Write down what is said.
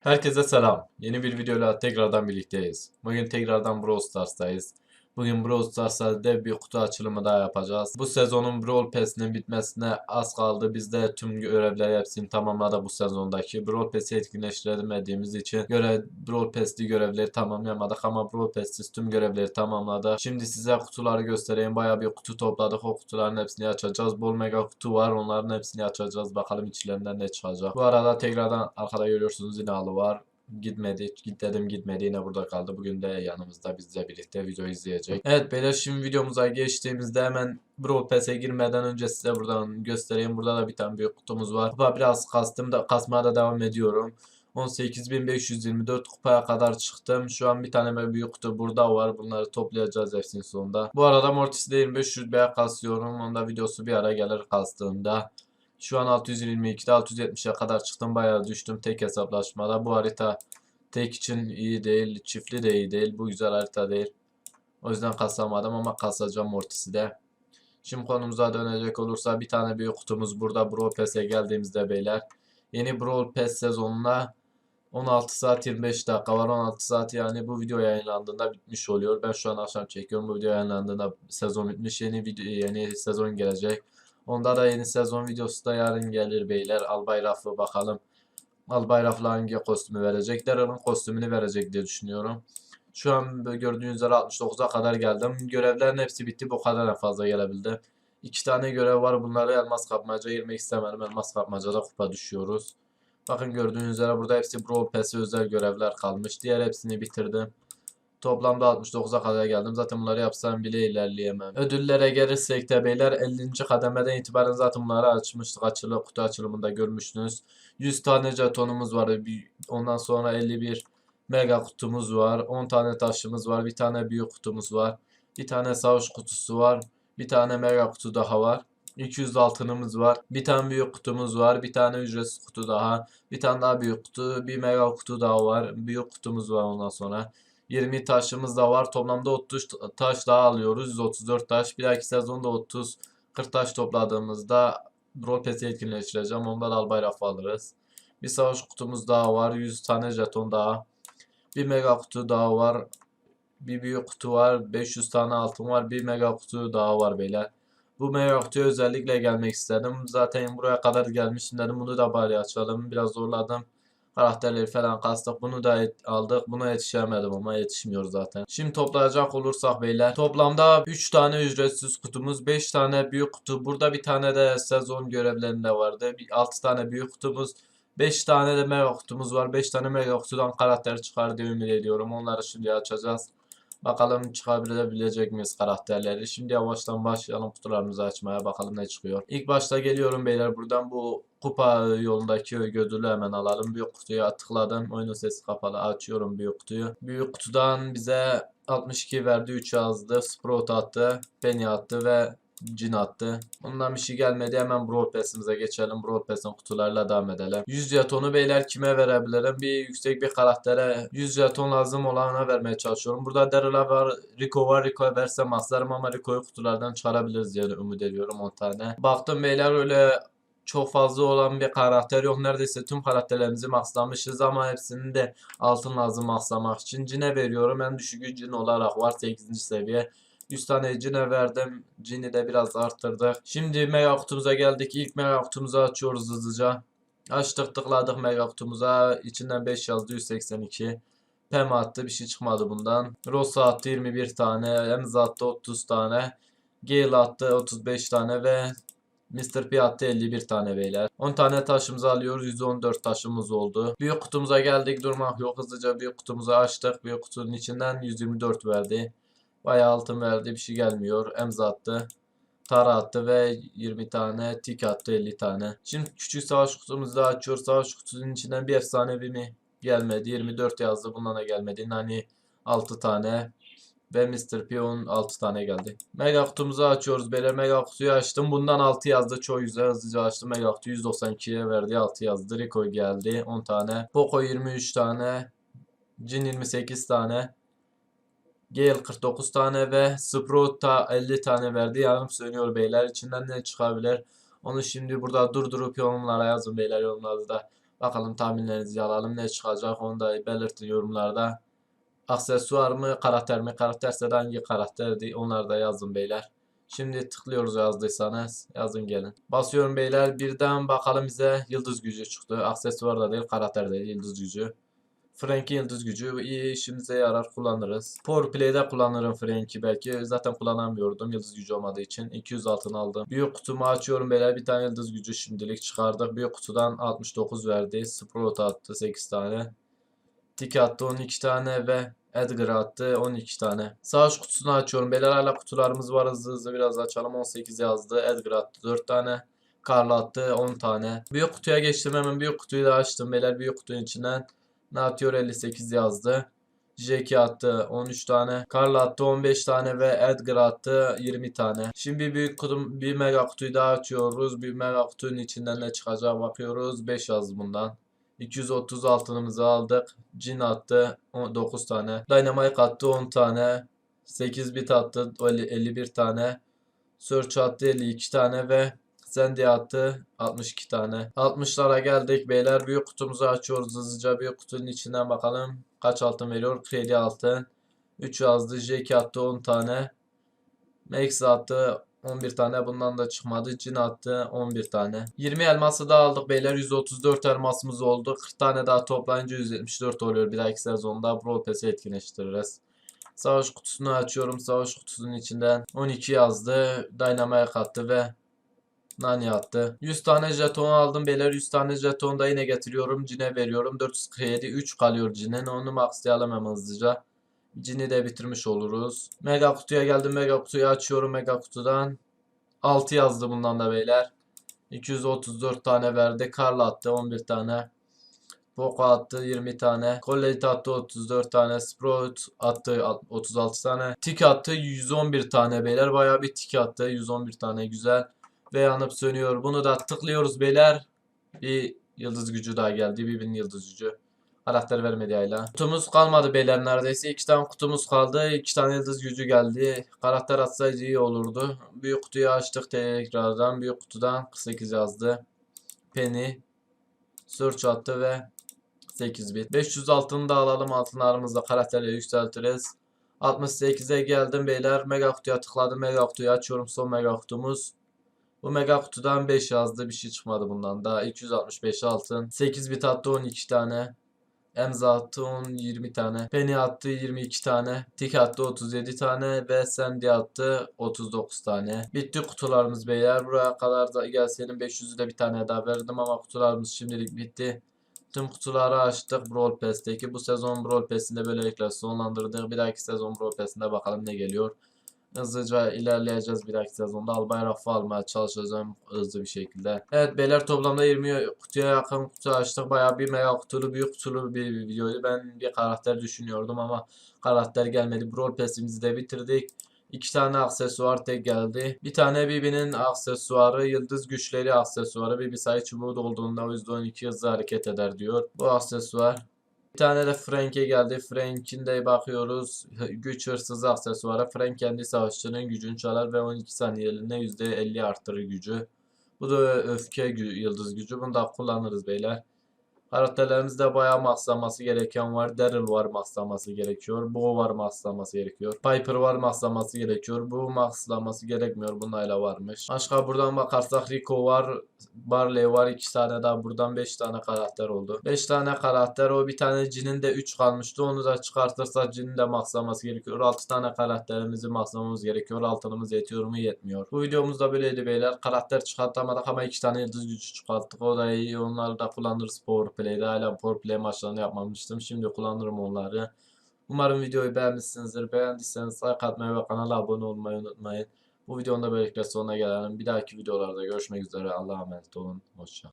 Herkese selam. Yeni bir videoyla tekrardan birlikteyiz. Bugün tekrardan Brawl Stars'tayız. Bugün Brawl Stars'ta dev bir kutu açılımı daha yapacağız. Bu sezonun Brawl Pass'inin bitmesine az kaldı. Biz de tüm görevleri hepsini tamamladık bu sezondaki. Brawl Pass'i etkinleştiremediğimiz için görev Brawl Pass'li görevleri tamamlayamadık ama Brawl Pass'siz tüm görevleri tamamladık. Şimdi size kutuları göstereyim. Bayağı bir kutu topladık. O kutuların hepsini açacağız. Bol mega kutu var. Onların hepsini açacağız. Bakalım içlerinden ne çıkacak. Bu arada tekrardan arkada görüyorsunuz yine halı var gitmedi. Git dedim gitmedi yine burada kaldı. Bugün de yanımızda bizle birlikte video izleyecek. Evet beyler şimdi videomuza geçtiğimizde hemen Brawl Pass'e girmeden önce size buradan göstereyim. Burada da bir tane büyük kutumuz var. Kupa biraz kastım da kasmaya da devam ediyorum. 18.524 kupaya kadar çıktım. Şu an bir tane büyük kutu burada var. Bunları toplayacağız hepsinin sonunda. Bu arada Mortis'de 25 rütbeye kasıyorum. Onda videosu bir ara gelir kastığında. Şu an 622'de 670'e kadar çıktım. Bayağı düştüm tek hesaplaşmada. Bu harita tek için iyi değil. Çiftli de iyi değil. Bu güzel harita değil. O yüzden kasamadım ama kasacağım Mortis'i de. Şimdi konumuza dönecek olursa bir tane büyük kutumuz burada. Brawl Pass'e geldiğimizde beyler. Yeni Brawl Pass sezonuna 16 saat 25 dakika var. 16 saat yani bu video yayınlandığında bitmiş oluyor. Ben şu an akşam çekiyorum. Bu video yayınlandığında sezon bitmiş. Yeni video yeni sezon gelecek. Onda da yeni sezon videosu da yarın gelir beyler. Albay Raf'ı bakalım. Albay Raf'la hangi kostümü verecekler? Onun kostümünü verecek diye düşünüyorum. Şu an gördüğünüz üzere 69'a kadar geldim. Görevlerin hepsi bitti. Bu kadar en fazla gelebildi. İki tane görev var. Bunları elmas kapmaca girmek istemedim. Elmas kapmacada kupa düşüyoruz. Bakın gördüğünüz üzere burada hepsi Brawl Pass'e özel görevler kalmış. Diğer hepsini bitirdim. Toplamda 69'a kadar geldim. Zaten bunları yapsam bile ilerleyemem. Ödüllere gelirsek de beyler 50. kademeden itibaren zaten bunları açmıştık. Açılı kutu açılımında görmüştünüz. 100 tane jetonumuz var. Ondan sonra 51 mega kutumuz var. 10 tane taşımız var. Bir tane büyük kutumuz var. Bir tane savaş kutusu var. Bir tane mega kutu daha var. 200 altınımız var. Bir tane büyük kutumuz var. Bir tane ücretsiz kutu daha. Bir tane daha büyük kutu. Bir mega kutu daha var. Büyük kutumuz var ondan sonra. 20 taşımız da var. Toplamda 30 taş daha alıyoruz. 134 taş. Bir dahaki sezonda 30 40 taş topladığımızda Brawl Pass'i etkinleştireceğim. Onda da albay rafı alırız. Bir savaş kutumuz daha var. 100 tane jeton daha. Bir mega kutu daha var. Bir büyük kutu var. 500 tane altın var. Bir mega kutu daha var beyler. Bu mega kutuya özellikle gelmek istedim. Zaten buraya kadar gelmişim dedim. Bunu da bari açalım. Biraz zorladım karakterleri falan kastık. Bunu da aldık. Buna yetişemedim ama yetişmiyor zaten. Şimdi toplayacak olursak beyler. Toplamda 3 tane ücretsiz kutumuz. 5 tane büyük kutu. Burada bir tane de sezon görevlerinde vardı. 6 tane büyük kutumuz. 5 tane de mega kutumuz var. 5 tane mega kutudan karakter çıkar diye ümit ediyorum. Onları şimdi açacağız. Bakalım çıkarabilecek miyiz karakterleri. Şimdi yavaştan başlayalım kutularımızı açmaya. Bakalım ne çıkıyor. İlk başta geliyorum beyler. Buradan bu kupa yolundaki ödülü hemen alalım. Büyük kutuya tıkladım. Oyunun sesi kapalı. Açıyorum büyük kutuyu. Büyük kutudan bize 62 verdi. 3 yazdı. Sprout attı. Penny attı ve cin attı. Ondan bir şey gelmedi. Hemen Brawl Pass'imize geçelim. Brawl kutularla devam edelim. 100 jetonu beyler kime verebilirim? Bir yüksek bir karaktere 100 jeton lazım olana vermeye çalışıyorum. Burada Daryl'a var, Rico var. Rico'ya versem aslarım ama Rico'yu kutulardan çıkarabiliriz diye umut ediyorum 10 tane. Baktım beyler öyle çok fazla olan bir karakter yok. Neredeyse tüm karakterlerimizi maxlamışız ama hepsini de altın lazım maxlamak için. Cine veriyorum. En düşük cin olarak var 8. seviye. 100 tane cine verdim. Cini de biraz arttırdık. Şimdi mega kutumuza geldik. İlk mega kutumuzu açıyoruz hızlıca. Açtık tıkladık mega kutumuza. İçinden 5 yazdı 182. Pem attı bir şey çıkmadı bundan. Rosa attı 21 tane. Emza attı 30 tane. Gale attı 35 tane ve Mr. P attı 51 tane beyler. 10 tane taşımızı alıyoruz. 114 taşımız oldu. Büyük kutumuza geldik. Durmak yok. Hızlıca büyük kutumuzu açtık. Büyük kutunun içinden 124 verdi. Bayağı altın verdi. Bir şey gelmiyor. Emza attı. Tara attı ve 20 tane tik attı 50 tane. Şimdi küçük savaş kutumuzu da açıyoruz. Savaş kutusunun içinden bir efsanevi mi gelmedi. 24 yazdı. Bundan da gelmedi. Nani 6 tane. Ve Mr. P 16 tane geldi. Mega kutumuzu açıyoruz. Böyle mega kutuyu açtım. Bundan 6 yazdı. Çok güzel hızlıca açtım. Mega kutu 192'ye verdi. 6 yazdı. Rico geldi. 10 tane. Poco 23 tane. Jin 28 tane. Gale 49 tane ve Sprout da 50 tane verdi. Yarım söylüyor beyler. İçinden ne çıkabilir? Onu şimdi burada durdurup yorumlara yazın beyler yorumlarda. Bakalım tahminlerinizi alalım. Ne çıkacak onu da belirtin yorumlarda. Aksesuar mı, karakter mi? Karakterse de hangi karakterdi? Onları da yazın beyler. Şimdi tıklıyoruz yazdıysanız. Yazın gelin. Basıyorum beyler. Birden bakalım bize yıldız gücü çıktı. Aksesuar da değil, karakter değil, yıldız gücü. Frank'in yıldız gücü iyi işimize yarar kullanırız. Power Play'de kullanırım Frank'i belki. Zaten kullanamıyordum yıldız gücü olmadığı için. 200 altın aldım. Büyük kutumu açıyorum beyler. Bir tane yıldız gücü şimdilik çıkardık. Büyük kutudan 69 verdi. Sprout attı 8 tane. Tik attı 12 tane ve Edgar attı 12 tane. Savaş kutusunu açıyorum. Beyler hala kutularımız var. Hızlı hızlı biraz açalım. 18 yazdı. Edgar attı 4 tane. Karl attı 10 tane. Büyük kutuya geçtim. Hemen büyük kutuyu da açtım. Beyler büyük kutunun içinden Natyor 58 yazdı. Jeki attı 13 tane. Karl attı 15 tane ve Edgar attı 20 tane. Şimdi büyük kutu, bir mega kutuyu daha açıyoruz. Bir mega kutunun içinden ne çıkacak bakıyoruz. 5 yazdı bundan. 230 altınımızı aldık. Jin attı 9 tane. Dynamite attı 10 tane. 8 bit attı 51 tane. Search attı 52 tane ve Sandy attı 62 tane. 60'lara geldik beyler. Büyük kutumuzu açıyoruz hızlıca. Büyük kutunun içinden bakalım kaç altın veriyor. Kredi altın. 3 yazdı. Jake attı 10 tane. Max attı 11 tane. Bundan da çıkmadı. Jin attı 11 tane. 20 elması da aldık beyler. 134 elmasımız oldu. 40 tane daha toplayınca 174 oluyor. Bir dahaki sezonda Brawl Pass'i etkinleştiririz. Savaş kutusunu açıyorum. Savaş kutusunun içinden 12 yazdı. Dynamite attı ve Nani attı. 100 tane jeton aldım beyler. 100 tane jeton da yine getiriyorum. Cine veriyorum. 447 3 kalıyor Cine'nin. Onu maxlayalım hızlıca. Cini de bitirmiş oluruz. Mega kutuya geldim. Mega kutuyu açıyorum. Mega kutudan 6 yazdı bundan da beyler. 234 tane verdi. Karl attı 11 tane. Poco attı 20 tane. Colette attı 34 tane. Sprout attı 36 tane. Tik attı 111 tane beyler. Bayağı bir tik attı. 111 tane güzel ve yanıp sönüyor. Bunu da tıklıyoruz beyler. Bir yıldız gücü daha geldi. Bir bin yıldız gücü. Karakter vermedi hala. Kutumuz kalmadı beyler neredeyse. iki tane kutumuz kaldı. iki tane yıldız gücü geldi. Karakter atsaydı iyi olurdu. Büyük kutuyu açtık tekrardan. Büyük kutudan 48 yazdı. Penny. Search attı ve 8 bit. 500 altını da alalım. Altınlarımızla karakterleri yükseltiriz. 68'e geldim beyler. Mega kutuya tıkladım. Mega kutuyu açıyorum. Son mega kutumuz. Bu mega kutudan 5 yazdı. Bir şey çıkmadı bundan. Daha 265 altın. 8 bit attı 12 tane. Emza attı 10 20 tane. Penny attı 22 tane. Tik attı 37 tane. Ve Sandy attı 39 tane. Bitti kutularımız beyler. Buraya kadar da gelsenin 500'ü de bir tane daha verdim ama kutularımız şimdilik bitti. Tüm kutuları açtık Brawl Pass'teki. Bu sezon Brawl Pass'inde böylelikle sonlandırdık. Bir dahaki sezon Brawl Pass'inde bakalım ne geliyor. Hızlıca ilerleyeceğiz bir dahaki sezonda. Albay Rafa almaya çalışacağım hızlı bir şekilde. Evet beyler toplamda 20 kutuya yakın kutu açtık. Bayağı bir mega kutulu büyük kutulu bir videoydu. Ben bir karakter düşünüyordum ama karakter gelmedi. Brawl Pass'imizi de bitirdik. İki tane aksesuar tek geldi. Bir tane Bibi'nin aksesuarı, yıldız güçleri aksesuarı. Bibi sayı çubuğu dolduğunda %12 hızlı hareket eder diyor. Bu aksesuar bir tane de Frank'e geldi. Frank'in de bakıyoruz. Güç hırsızı aksesuarı. Frank kendi savaşçının gücünü çalar ve 12 saniyeliğine %50 arttırır gücü. Bu da öfke gü yıldız gücü. Bunu da kullanırız beyler. Karakterlerimizde bayağı maxlaması gereken var. Daryl var maxlaması gerekiyor. Bo var maxlaması gerekiyor. Piper var maxlaması gerekiyor. Bu maxlaması gerekmiyor. Bunlarla varmış. Başka buradan bakarsak Rico var. Barley var. 2 tane daha buradan 5 tane karakter oldu. 5 tane karakter. O bir tane cinin de 3 kalmıştı. Onu da çıkartırsa cinin de maxlaması gerekiyor. 6 tane karakterimizi maxlamamız gerekiyor. Altınımız yetiyor mu yetmiyor. Bu videomuz da böyleydi beyler. Karakter çıkartamadık ama 2 tane yıldız gücü çıkarttık. O da iyi. Onları da kullanırız Power Play'de hala Power Play maçlarını yapmamıştım. Şimdi kullanırım onları. Umarım videoyu beğenmişsinizdir. Beğendiyseniz like atmayı ve kanala abone olmayı unutmayın. Bu videonun da böylelikle sonuna gelelim. Bir dahaki videolarda görüşmek üzere. Allah'a emanet olun. Hoşça